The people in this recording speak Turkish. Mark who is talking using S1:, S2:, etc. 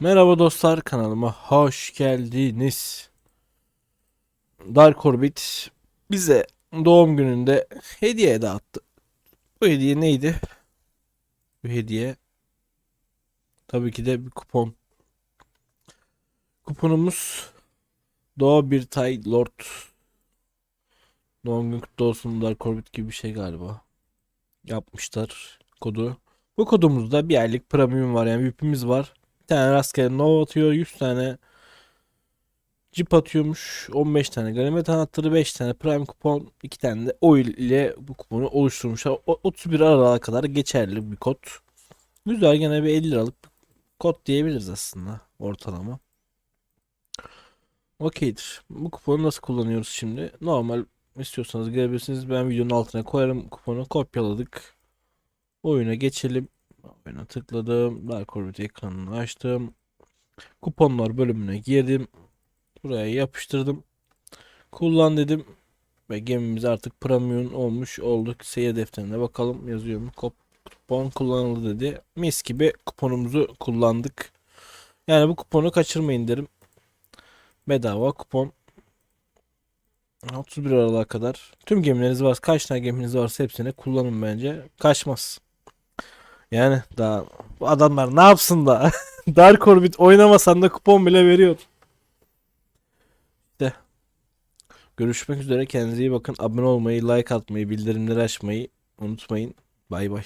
S1: Merhaba dostlar kanalıma hoş geldiniz. Dark Orbit bize doğum gününde hediye dağıttı. Bu hediye neydi? Bu hediye tabii ki de bir kupon. Kuponumuz Doğa bir Tay Lord. Doğum günü kutlu olsun Dark Orbit gibi bir şey galiba. Yapmışlar kodu. Bu kodumuzda bir aylık premium var yani VIP'imiz var. Bir tane rastgele Nova atıyor. 100 tane Jeep atıyormuş. 15 tane ganimet anahtarı, 5 tane prime kupon, 2 tane de oil ile bu kuponu oluşturmuşlar. O- 31 Aralık'a kadar geçerli bir kod. Güzel gene bir 50 liralık bir kod diyebiliriz aslında ortalama. Okeydir. Bu kuponu nasıl kullanıyoruz şimdi? Normal istiyorsanız girebilirsiniz. Ben videonun altına koyarım kuponu. Kopyaladık. Oyuna geçelim. Oyuna tıkladım. Dark Orbit ekranını açtım. Kuponlar bölümüne girdim. Buraya yapıştırdım. Kullan dedim. Ve gemimiz artık premium olmuş olduk. Seyir defterine bakalım yazıyor mu? Kupon kullanıldı dedi. Mis gibi kuponumuzu kullandık. Yani bu kuponu kaçırmayın derim. Bedava kupon. 31 Aralık'a kadar. Tüm gemileriniz varsa kaç tane geminiz varsa hepsini kullanın bence. Kaçmaz. Yani daha bu adamlar ne yapsın da Dark Orbit oynamasan da kupon bile veriyor. De. Görüşmek üzere kendinize iyi bakın. Abone olmayı, like atmayı, bildirimleri açmayı unutmayın. Bay bay.